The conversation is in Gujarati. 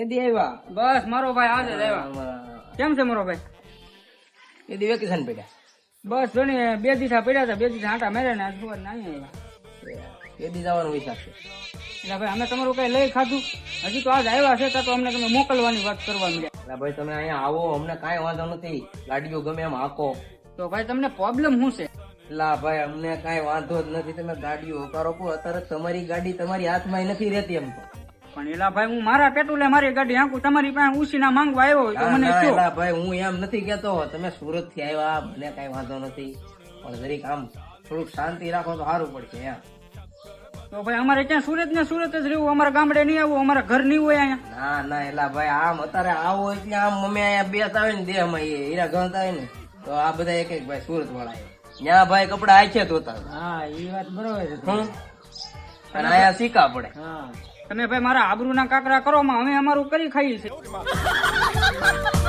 કેદી આવ્યા બસ મારો ભાઈ આજે જ આવ્યા કેમ છે મારો ભાઈ? કેદી વેકેશન પડ્યા. બસ જો ને બે દીઠા પડ્યા હતા બે દીઠા આટા માર્યા ને આજ સવારે નાહી આવ્યા જવાનો વિચાર છે. એટલે ભાઈ અમે તમારું કઈ લઈ ખાધું? હજી તો આજ આવ્યા છે તો અમને તમે મોકલવાની વાત કરવા મળ્યા. ભાઈ તમે અહીંયા આવો અમને કાંઈ વાંધો નથી. ગાડીઓ ગમે એમ હાકો. તો ભાઈ તમને પ્રોબ્લેમ શું છે? લા ભાઈ અમને કાંઈ વાંધો જ નથી તમે ગાડીઓ હકારો અત્યારે તમારી ગાડી તમારી હાથમાં નથી રહેતી એમ તો. પણ એલા ભાઈ હું મારા પેટુલે મારી ગાડી હાંકું તમારી પાસે ઉછીના માંગવા આવ્યો તો મને ના, એલા ભાઈ હું એમ નથી કેતો તમે સુરતથી આવ્યા મને કાંઈ વાંધો નથી. પણ જરીક આમ થોડુંક શાંતિ રાખો તો સારું પડશે એમ. તો ભાઈ અમારે ક્યાં સુરત ને સુરત જ રહેવું અમારા ગામડે નહીં આવવું અમારા ઘર નહીં હોય અહીંયા. ના ના એલા ભાઈ આમ અત્યારે આવો એટલે આમ મમ્મી અહીંયા બે હોય ને દેહમાં એ હીરા ગણતા આવે ને તો આ બધા એક એક ભાઈ સુરત વાળા ત્યાં ભાઈ કપડા આખે ધોતા હા એ વાત બરોબર છે. અને અહીંયા શીખા પડે. હા. તમે ભાઈ મારા આબરૂના કાકરા કરો અમે અમારું કરી ખાઈએ છીએ.